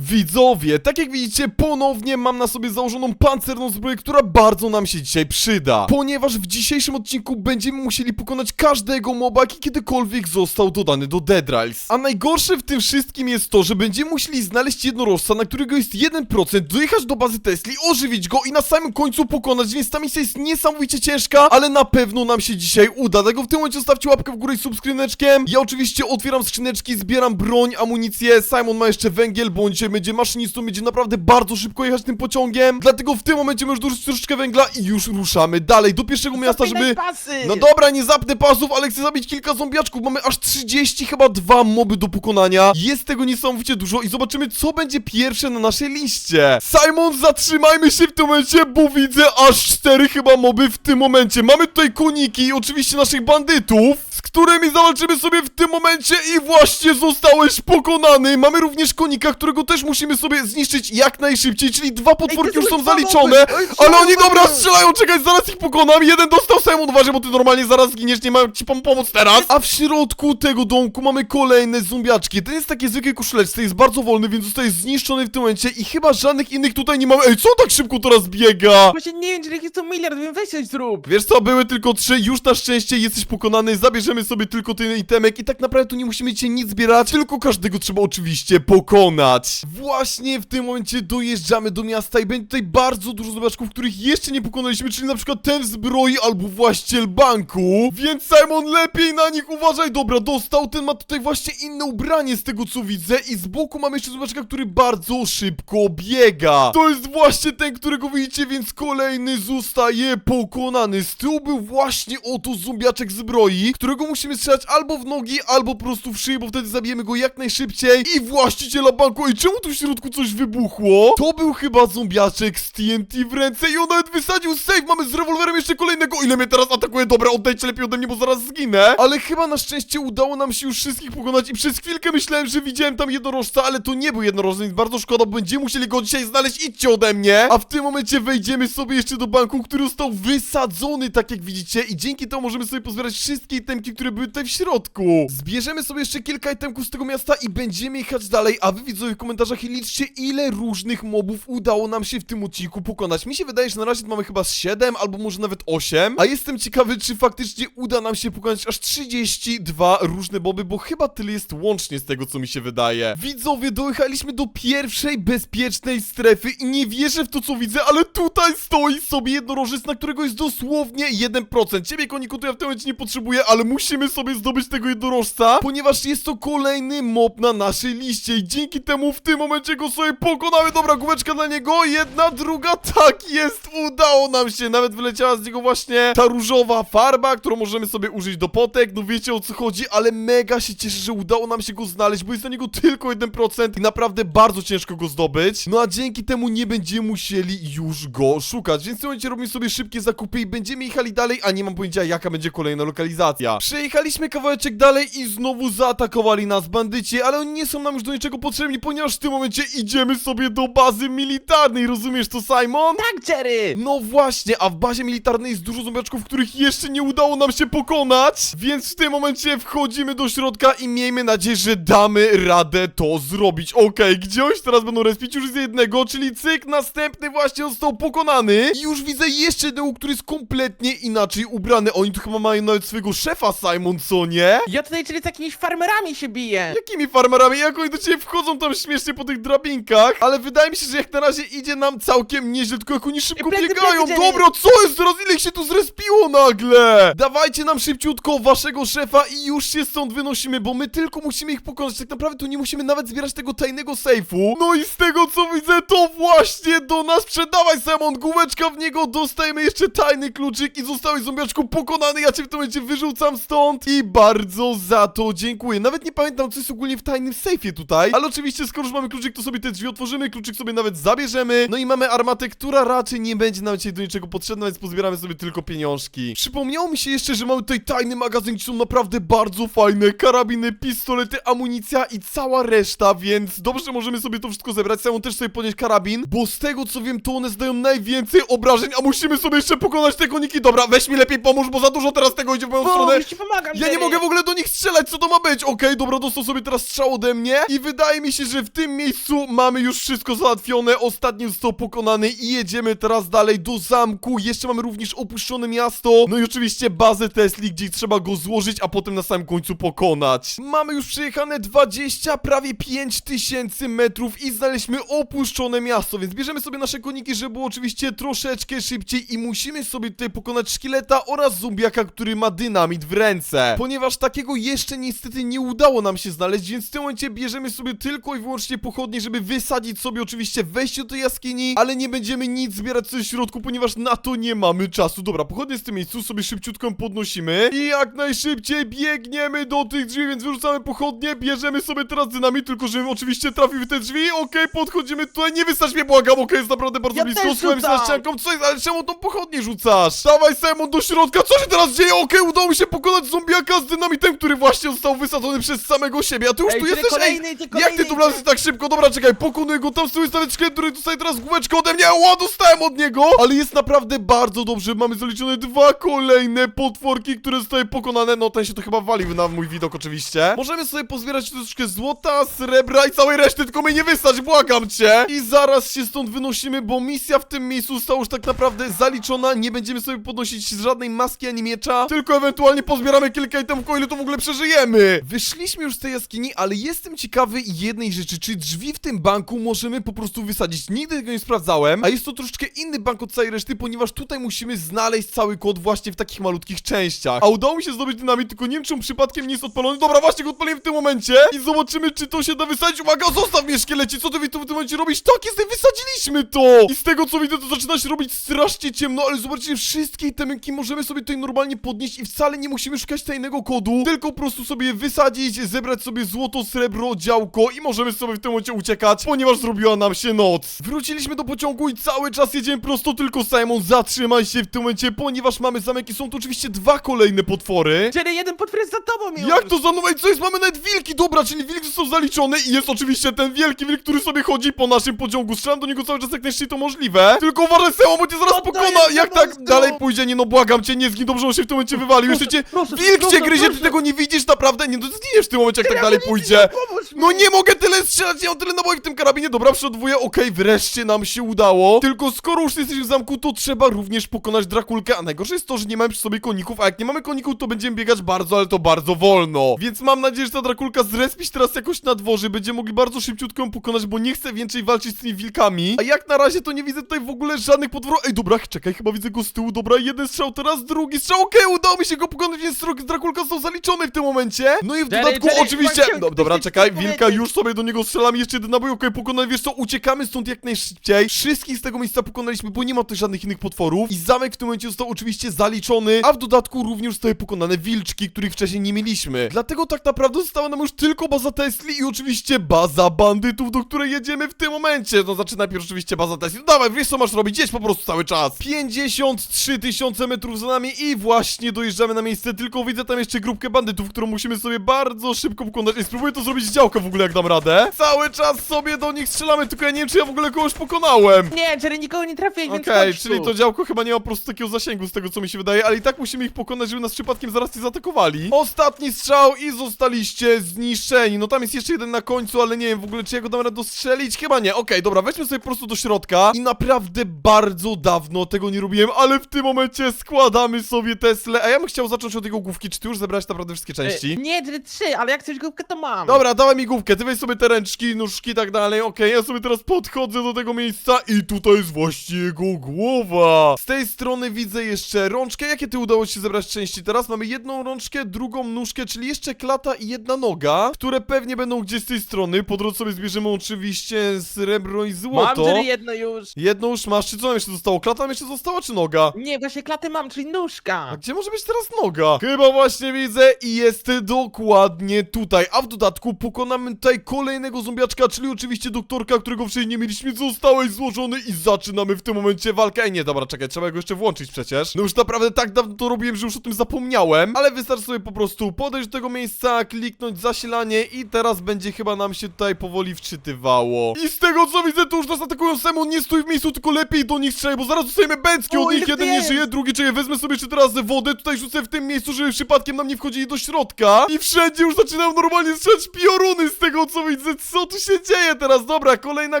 Widzowie, tak jak widzicie, ponownie mam na sobie założoną pancerną zbroję, która bardzo nam się dzisiaj przyda. Ponieważ w dzisiejszym odcinku będziemy musieli pokonać każdego moba, jaki kiedykolwiek został dodany do Dead Rails. A najgorsze w tym wszystkim jest to, że będziemy musieli znaleźć jednorożca, na którego jest 1%, dojechać do bazy Tesli, ożywić go i na samym końcu pokonać, więc ta misja jest niesamowicie ciężka, ale na pewno nam się dzisiaj uda. Dlatego w tym momencie zostawcie łapkę w górę i subskrzyneczkiem. Ja oczywiście otwieram skrzyneczki, zbieram broń, amunicję, Simon ma jeszcze węgiel, on dzisiaj będzie maszynistą, będzie naprawdę bardzo szybko jechać tym pociągiem, dlatego w tym momencie możesz dorzucić troszeczkę węgla i już ruszamy dalej do pierwszego miasta, Zapinaj żeby... pasy! No dobra, nie zapnę pasów, ale chcę zabić kilka zombiaczków. Mamy aż 30 chyba dwa moby do pokonania. Jest tego niesamowicie dużo i zobaczymy, co będzie pierwsze na naszej liście. Simon, zatrzymajmy się w tym momencie, bo widzę aż cztery chyba moby w tym momencie. Mamy tutaj koniki i oczywiście naszych bandytów, z którymi zawalczymy sobie w tym momencie i właśnie zostałeś pokonany. Mamy również konika, którego też musimy sobie zniszczyć jak najszybciej, czyli dwa potworki już są zaliczone, ale oni dobra. strzelają, czekaj, zaraz ich pokonam. Jeden dostał Simon, uważaj, bo ty normalnie zaraz zginiesz, nie mam ci pom pomóc teraz. A w środku tego domku mamy kolejne zombiaczki. Ten jest taki zwykły koszuleczce, jest bardzo wolny, więc zostaje zniszczony w tym momencie i chyba żadnych innych tutaj nie mamy. Ej, co on tak szybko teraz biega? Właśnie nie wiem, czy jest to miliard, wiem, weź coś zrób! Wiesz co, były tylko trzy, już na szczęście jesteś pokonany, zabierzemy sobie tylko ten itemek i tak naprawdę tu nie musimy cię nic zbierać, tylko każdego trzeba oczywiście pokonać. Właśnie w tym momencie dojeżdżamy do miasta i będzie tutaj bardzo dużo zobaczków, których jeszcze nie pokonaliśmy, czyli na przykład ten zbroi albo właściciel banku, więc Simon lepiej na nich uważaj, dobra, dostał, ten ma tutaj właśnie inne ubranie z tego co widzę i z boku mamy jeszcze zobaczka, który bardzo szybko biega. To jest właśnie ten, którego widzicie, więc kolejny zostaje pokonany. Z tyłu był właśnie oto zombiaczek zbroi, którego musimy strzelać albo w nogi, albo po prostu w szyję, bo wtedy zabijemy go jak najszybciej. I właściciela banku, i czemu tu w środku coś wybuchło? To był chyba zombiaczek z TNT w ręce i on nawet wysadził safe. Mamy z rewolwerem jeszcze kolejnego. Ile mnie teraz atakuje? Dobra, oddajcie lepiej ode mnie, bo zaraz zginę. Ale chyba na szczęście udało nam się już wszystkich pokonać i przez chwilkę myślałem, że widziałem tam jednorożca, ale to nie był jednorożec, więc bardzo szkoda, bo będziemy musieli go dzisiaj znaleźć. Idźcie ode mnie. A w tym momencie wejdziemy sobie jeszcze do banku, który został wysadzony, tak jak widzicie. I dzięki temu możemy sobie pozbierać wszystkie itemki, które były tutaj w środku. Zbierzemy sobie jeszcze kilka itemków z tego miasta i będziemy jechać dalej. A wy widzowie w komentarzach i liczcie, ile różnych mobów udało nam się w tym odcinku pokonać. Mi się wydaje, że na razie mamy chyba z 7 albo może nawet 8. A jestem ciekawy, czy faktycznie uda nam się pokonać aż 32 różne moby, bo chyba tyle jest łącznie z tego, co mi się wydaje. Widzowie, dojechaliśmy do pierwszej bezpiecznej strefy i nie wierzę w to, co widzę, ale tutaj stoi sobie jednorożec, na którego jest dosłownie 1%. Ciebie, koniku, to ja w tym momencie nie potrzebuję, ale musimy sobie zdobyć tego jednorożca, ponieważ jest to kolejny mob na naszej liście i dzięki temu w tym momencie go sobie pokonamy. Dobra, główeczka dla niego, jedna, druga, tak jest, udało nam się. Nawet wyleciała z niego właśnie ta różowa farba, którą możemy sobie użyć do potek, no wiecie o co chodzi, ale mega się cieszę, że udało nam się go znaleźć, bo jest na niego tylko 1% i naprawdę bardzo ciężko go zdobyć. No a dzięki temu nie będziemy musieli już go szukać, więc w tym momencie robimy sobie szybkie zakupy i będziemy jechali dalej, a nie mam pojęcia jaka będzie kolejna lokalizacja. Przejechaliśmy kawałeczek dalej i znowu zaatakowali nas bandyci, ale oni nie są nam już do niczego potrzebni, ponieważ tym momencie idziemy sobie do bazy militarnej, rozumiesz to Simon? Tak, Jerry! No właśnie, a w bazie militarnej jest dużo zombiaczków, których jeszcze nie udało nam się pokonać, więc w tym momencie wchodzimy do środka i miejmy nadzieję, że damy radę to zrobić. Okej, gdzie oni się teraz będą respić? Już z jednego, czyli cyk, następny właśnie został pokonany i już widzę jeszcze jednego, który jest kompletnie inaczej ubrany. Oni tu chyba mają nawet swojego szefa, Simon, co nie? Ja tutaj, czyli z jakimiś farmerami się biję! Jakimi farmerami? Jak oni do ciebie wchodzą tam śmiesznie po tych drabinkach? Ale wydaje mi się, że jak na razie idzie nam całkiem nieźle, tylko jak oni szybko Plecy, biegają. plecy, Jerry. Dobra, co jest teraz? Ile ich się tu zrespiło nagle? Dawajcie nam szybciutko waszego szefa i już się stąd wynosimy, bo my tylko musimy ich pokonać. Tak naprawdę tu nie musimy nawet zbierać tego tajnego sejfu. No i z tego co widzę, to właśnie do nas sprzedawaj, Simon, główeczka w niego, dostajemy jeszcze tajny kluczyk i zostałeś zombiaczku pokonany. Ja cię w tym momencie wyrzucam stąd i bardzo za to dziękuję. Nawet nie pamiętam, co jest ogólnie w tajnym sejfie tutaj, ale oczywiście skoro już mamy kluczyk, to sobie te drzwi otworzymy, kluczyk sobie nawet zabierzemy. No i mamy armatę, która raczej nie będzie nam dzisiaj do niczego potrzebna, więc pozbieramy sobie tylko pieniążki. Przypomniało mi się jeszcze, że mamy tutaj tajny magazyn, gdzie są naprawdę bardzo fajne karabiny, pistolety, amunicja i cała reszta, więc dobrze możemy sobie to wszystko zebrać. Samą też sobie podnieść karabin, bo z tego co wiem, to one zdają najwięcej obrażeń, a musimy sobie jeszcze pokonać te koniki. Dobra, weź mi lepiej pomóż, bo za dużo teraz tego idzie w moją stronę. ci pomagam, Ja nie Jerry. mogę w ogóle do nich strzelać, co to ma być? Okej, dobra, dostał sobie teraz strzał ode mnie i wydaje mi się, że w tym tym miejscu mamy już wszystko załatwione, ostatni został pokonany i jedziemy teraz dalej do zamku. Jeszcze mamy również opuszczone miasto, no i oczywiście bazę Tesli, gdzie trzeba go złożyć, a potem na samym końcu pokonać. Mamy już przejechane 20, prawie 5 tysięcy metrów i znaleźliśmy opuszczone miasto, więc bierzemy sobie nasze koniki, żeby było oczywiście troszeczkę szybciej i musimy sobie tutaj pokonać szkieleta oraz zombiaka, który ma dynamit w ręce. Ponieważ takiego jeszcze niestety nie udało nam się znaleźć, więc w tym momencie bierzemy sobie tylko i wyłącznie pochodnie, żeby wysadzić sobie oczywiście wejście do tej jaskini, ale nie będziemy nic zbierać w środku, ponieważ na to nie mamy czasu. Dobra, pochodnie z tym miejscu sobie szybciutko podnosimy i jak najszybciej biegniemy do tych drzwi, więc wyrzucamy pochodnie, bierzemy sobie teraz dynamit, tylko żebym oczywiście trafił w te drzwi, okej, podchodzimy tutaj, nie wystać mnie, błagam, okej, jest naprawdę bardzo Ja blisko, słuchaj, za ścianką, co jest, ale czemu tą pochodnię rzucasz? Dawaj, Simon, do środka, co się teraz dzieje? Okej, udało mi się pokonać zombiaka z dynamitem, który właśnie został wysadzony przez samego siebie, a ty już Ej, tu jesteś, kolejny, ej, ty jak kolejny, ty tu tak szybko? Dobra, czekaj, pokonuję go, tam tyłu stawiać szkielet, który dostaje teraz główeczkę ode mnie, ła, dostałem od niego, ale jest naprawdę bardzo dobrze, mamy zaliczone dwa kolejne potworki, które zostały pokonane, no ten się to chyba walił na mój widok oczywiście. Możemy sobie pozbierać troszeczkę złota, srebra i całej reszty, tylko mnie nie wystać, błagam cię! I zaraz się stąd wynosimy, bo misja w tym miejscu została już tak naprawdę zaliczona, nie będziemy sobie podnosić żadnej maski ani miecza, tylko ewentualnie pozbieramy kilka itemów, o ile to w ogóle przeżyjemy. Wyszliśmy już z tej jaskini, ale jestem ciekawy jednej rzeczy, czy drzwi w tym banku możemy po prostu wysadzić. Nigdy tego nie sprawdzałem, a jest to troszeczkę inny bank od całej reszty, ponieważ tutaj musimy znaleźć cały kod właśnie w takich malutkich częściach. A udało mi się zdobyć dynamit, tylko nie wiem, czy on przypadkiem nie jest odpalony. Dobra, właśnie go odpaliłem w tym momencie i zobaczymy, czy to się da wysadzić. Uwaga, zostaw mnie, szkieleci, co ty w tym momencie robisz? Tak, jest, wysadziliśmy to! I z tego, co widzę, to zaczyna się robić strasznie ciemno, ale zobaczcie, wszystkie itemki możemy sobie tutaj normalnie podnieść i wcale nie musimy szukać tajnego kodu, tylko po prostu sobie wysadzić, zebrać sobie złoto, srebro, działko i możemy sobie w tym momencie uciekać, ponieważ zrobiła nam się noc. Wróciliśmy do pociągu i cały czas jedziemy prosto, tylko Simon, zatrzymaj się w tym momencie, ponieważ mamy zamek i są tu oczywiście dwa kolejne potwory. Jerry, jeden potwór jest za tobą już! Jak to za mną? Ej, co jest? Mamy nawet wilki, dobra, czyli wilki są zaliczone i jest oczywiście ten wielki wilk, który sobie chodzi po naszym pociągu. Strzelam do niego cały czas jak najszybciej to możliwe. Tylko uważaj, Semo, bo cię zaraz Oddaję pokona. Jak tak monstrum. dalej pójdzie? Nie no, błagam cię, nie zgin, dobrze, on się w tym momencie wywalił. Jeszcze cię proszę, wilk proszę, cię gryzie, ty proszę. tego nie widzisz, naprawdę? Nie, no zginiesz w tym momencie, jak tak dalej pójdzie. nie, pomóż mi. No nie mogę tyle strzelać, nie mam tyle naboi w tym karabinie. Dobra, przodwuję, okej, wreszcie nam się udało. Tylko skoro już jesteśmy w zamku, to trzeba również pokonać Drakulkę, a najgorsze jest to, że nie mamy przy sobie koników, a jak nie mamy koników, to będziemy biegać bardzo, ale to bardzo wolno. Więc mam nadzieję, że ta Drakulka zrespić teraz jakoś na dworze, będziemy mogli bardzo szybciutko ją pokonać, bo nie chcę więcej walczyć z tymi wilkami. A jak na razie to nie widzę tutaj w ogóle żadnych potworów. Ej, dobra, czekaj, chyba widzę go z tyłu, dobra, jeden strzał, teraz drugi strzał, okej, udało mi się go pokonać, więc Drakulka został zaliczony w tym momencie. No i w dodatku Jerry, oczywiście... No, dobra, czekaj, wilka już sobie do niego strzelam, jeszcze jeden nabój, okej, pokonany, wiesz co, uciekamy stąd jak najszybciej. Wszystkich z tego miejsca pokonaliśmy, bo nie ma tutaj żadnych innych potworów. I zamek w tym momencie został oczywiście zaliczony, a w dodatku również zostały pokonane wilczki, których wcześniej nie mieliśmy. Dlatego tak naprawdę została nam już tylko baza Tesli i oczywiście baza bandytów, do której jedziemy w tym momencie. No znaczy najpierw oczywiście baza Tesli. No dawaj, wiesz co masz robić, jedź po prostu cały czas. 53 tysiące metrów za nami i właśnie dojeżdżamy na miejsce, tylko widzę tam jeszcze grupkę bandytów, którą musimy sobie bardzo szybko pokonać. Ej, spróbuję to zrobić z działka w ogóle, jak dam radę. Cały czas sobie do nich strzelamy, tylko ja nie wiem, czy ja w ogóle kogoś pokonałem. Nie, Jerry, nikogo nie trafiłeś, więc Okej, chodź czyli tu. to działko chyba nie ma po prostu takiego zasięgu z tego co mi się wydaje, ale i tak musimy ich pokonać, żeby nas przypadkiem zaraz nie zaatakowali. Ostatni strzał i zostaliście zniszczeni. No tam jest jeszcze jeden na końcu, ale nie wiem w ogóle czy ja go dam radę dostrzelić. Chyba nie. Okej, dobra, weźmy sobie po prostu do środka i naprawdę bardzo dawno tego nie robiłem, ale w tym momencie składamy sobie Teslę. A ja bym chciał zacząć od jego główki. Czy ty już zebrałeś naprawdę wszystkie części? E, Nie, Jerry, trzy, ale jak chcesz główkę, to mam. Dobra, dawaj mi główkę, ty weź sobie te ręczki, nóżki i tak dalej, okej, ja sobie teraz podchodzę do tego miejsca i tutaj jest właśnie jego głowa. Z tej strony widzę jeszcze rączkę, jakie ty udało ci się zebrać części? Teraz mamy jedną rączkę, drugą nóżkę, czyli jeszcze klata i jedna noga, które pewnie będą gdzieś z tej strony, po drodze sobie zbierzemy oczywiście srebro i Mam, złoto. Jerry, jedno już. Jedną już masz, czy co nam jeszcze zostało? Klata nam jeszcze została, czy noga? Nie, właśnie klatę mam, czyli nóżka. A gdzie może być teraz noga? Chyba właśnie widzę i jest dokładnie tutaj. A w dodatku pokonamy tutaj kolejnego zombiaczka, czyli oczywiście doktorka, którego wcześniej nie mieliśmy. Zostałeś złożony i zaczynamy w tym momencie walkę. Ej, nie, dobra, czekaj, trzeba go jeszcze włączyć przecież. No już naprawdę tak dawno to robiłem, że już o tym zapomniałem. Ale wystarczy sobie po prostu podejść do tego miejsca, kliknąć zasilanie i teraz będzie chyba nam się tutaj powoli wczytywało. I z tego co widzę, to już nas atakują Simon, nie stój w miejscu, tylko lepiej do nich strzelaj, bo zaraz dostajemy bęcki od nich. Jeden nie żyje, drugi czekaj, wezmę sobie jeszcze teraz wodę, tutaj rzucę w tym miejscu, żeby przypadkiem nam nie wchodzili do środka. I wszędzie już zaczynają normalnie strzelać pioruny z tego co widzę, Co tu się dzieje teraz? Dobra, kolejna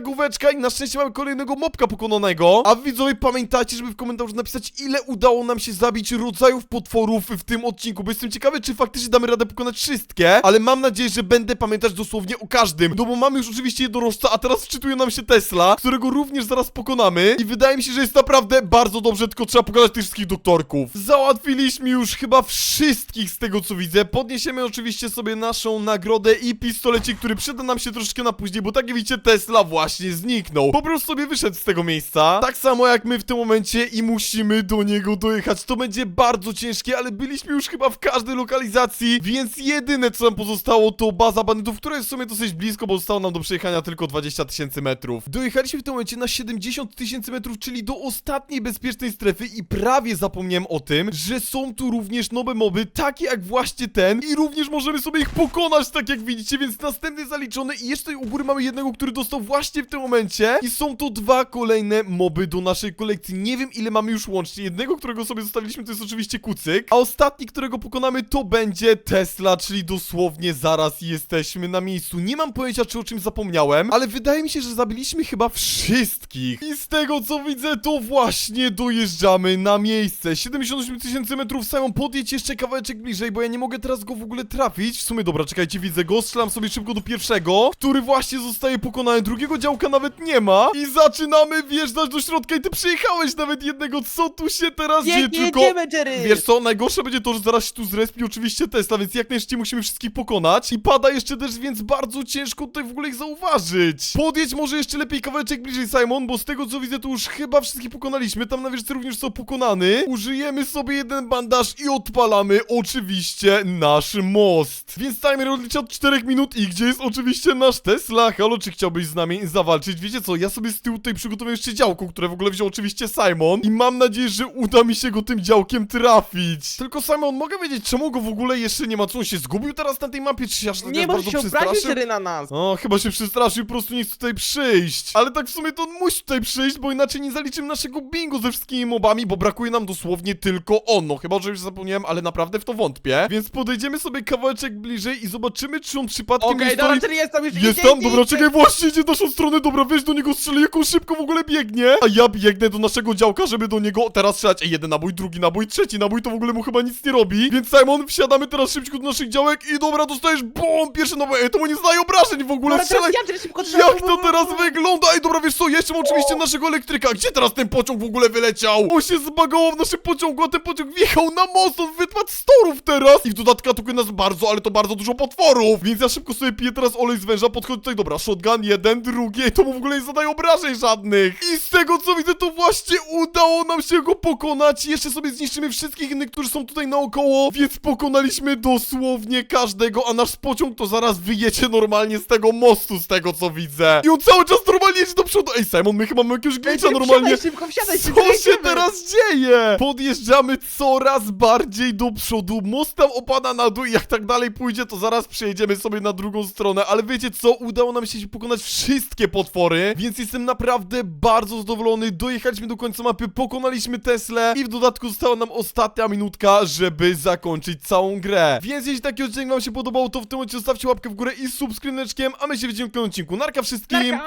główeczka i na szczęście mamy kolejnego mobka pokonanego. A widzowie pamiętajcie, żeby w komentarzu napisać ile udało nam się zabić rodzajów potworów w tym odcinku, bo jestem ciekawy, czy faktycznie damy radę pokonać wszystkie, ale mam nadzieję, że będę pamiętać dosłownie o każdym. No bo mamy już oczywiście jednorożca, a teraz wczytuje nam się Tesla, którego również zaraz pokonamy i wydaje mi się, że jest naprawdę bardzo dobrze, tylko trzeba pokonać tych wszystkich doktorków. Załatwiliśmy już chyba wszystkich z tego co widzę. Podniesiemy oczywiście sobie naszą nagrodę i pistolecik, który przyda nam się troszeczkę na później, bo tak jak widzicie Tesla właśnie zniknął. Po prostu sobie wyszedł z tego miejsca. Tak samo jak my w tym momencie i musimy do niego dojechać. To będzie bardzo ciężkie, ale byliśmy już chyba w każdej lokalizacji, więc jedyne co nam pozostało to baza bandytów, która jest w sumie dosyć blisko, bo zostało nam do przejechania tylko 20 tysięcy metrów. Dojechaliśmy w tym momencie na 70 tysięcy metrów, czyli do ostatniej bezpiecznej strefy i prawie zapomniałem o tym, że są tu również nowe moby, takie jak właśnie ten i również możemy sobie ich pokonać, tak jak widzicie, więc następny zaliczony i jeszcze tutaj u góry mamy jednego, który dostał właśnie w tym momencie i są to dwa kolejne moby do naszej kolekcji. Nie wiem ile mamy już łącznie. Jednego, którego sobie zostawiliśmy to jest oczywiście kucyk, a ostatni, którego pokonamy to będzie Tesla, czyli dosłownie zaraz jesteśmy na miejscu. Nie mam pojęcia czy o czym zapomniałem, ale wydaje mi się, że zabiliśmy chyba wszystkich. I z tego co widzę to właśnie dojeżdżamy na miejsce. 78 tysięcy metrów Simon, podjedź jeszcze kawałeczek bliżej, bo ja nie mogę teraz go w ogóle trafić. W sumie dobra, czekajcie, widzę go, strzelam sobie szybko do pierwszego, właśnie zostaje pokonany. Drugiego działka nawet nie ma. I zaczynamy wjeżdżać do środka i ty przyjechałeś nawet jednego. Co tu się teraz dzieje? Pięknie Tylko... jedziemy, Jerry! Wiesz co, najgorsze będzie to, że zaraz się tu zrespi oczywiście Tesla, więc jak najszybciej musimy wszystkich pokonać. I pada jeszcze deszcz, więc bardzo ciężko tutaj w ogóle ich zauważyć. Podjedź może jeszcze lepiej kawałeczek bliżej, Simon, bo z tego co widzę, to już chyba wszystkich pokonaliśmy. Tam na wierzchu również są pokonany. Użyjemy sobie jeden bandaż i odpalamy oczywiście nasz most. Więc timer odlicza od 4 minut i gdzie jest oczywiście nasz Tesla? Halo, czy chciałbyś z nami zawalczyć? Wiecie co, ja sobie z tyłu tutaj przygotowuję jeszcze działko, które w ogóle wziął oczywiście Simon i mam nadzieję, że uda mi się go tym działkiem trafić. Tylko Simon, mogę wiedzieć, czemu go w ogóle jeszcze nie ma? Co on się zgubił teraz na tej mapie, czy się aż tak Nie bardzo możesz się obrazić, przestraszył? Na nas! O, chyba się przestraszył, po prostu nie chce tutaj przyjść. Ale tak w sumie to on musi tutaj przyjść, bo inaczej nie zaliczymy naszego bingo ze wszystkimi mobami, bo brakuje nam dosłownie tylko on. No chyba, że już zapomniałem, ale naprawdę w to wątpię. Więc podejdziemy sobie kawałeczek bliżej i zobaczymy, czy on przypadkiem Okej, nie dobra, stoi... Jerry, jestem już Jest tam, idzie, dobra, idzie. czekaj, właśnie idzie w naszą stronę, dobra, weź do niego strzelę, jak on szybko w ogóle biegnie. A ja biegnę do naszego działka, żeby do niego teraz strzelać. Ej, jeden nabój, drugi nabój, trzeci nabój, to w ogóle mu chyba nic nie robi. Więc Simon, wsiadamy teraz szybciutko do naszych działek i dobra, dostajesz BOM! Pierwszy nabój, ej, to mu nie zdaje obrażeń w ogóle, Dobra, teraz strzelaj. ja, szybko. Jak to teraz wygląda? Ej, dobra, wiesz co, jeszcze mam oczywiście naszego elektryka. Gdzie teraz ten pociąg w ogóle wyleciał? On się zbagował w naszym pociągu, a ten pociąg wjechał na most, on wypadł z torów teraz. I w dodatku atakuje nas bardzo, ale to bardzo dużo potworów. Więc ja szybko sobie piję teraz olej z węża, podchodzę tutaj, dobra, shotgun, jeden, drugi, Ej, to mu w ogóle nie zadaje obrażeń żadnych. I z tego co widzę, to właśnie udało nam się go pokonać. Jeszcze sobie zniszczymy wszystkich innych, którzy są tutaj naokoło, więc pokonaliśmy dosłownie każdego, a nasz pociąg to zaraz wyjecie normalnie z tego mostu, z tego co widzę. I on cały czas normalnie jedzie do przodu. Ej, Simon, my chyba mamy jakiegoś glitcha normalnie. Wsiadaj, szybko, wsiadaj, szybko, Co się jedziemy. teraz dzieje? Podjeżdżamy coraz bardziej do przodu, most tam opada na dół i jak tak dalej pójdzie, to zaraz przejedziemy sobie na drugą stronę, ale wiecie co? Udało nam się pokonać wszystkie potwory, więc jestem naprawdę bardzo zadowolony. Dojechaliśmy do końca mapy, pokonaliśmy Teslę i w dodatku została nam ostatnia minutka, żeby zakończyć całą grę. Więc jeśli taki odcinek wam się podobał, to w tym momencie zostawcie łapkę w górę i subskryneczkiem, a my się widzimy w kolejnym odcinku. Narka wszystkim! Narka.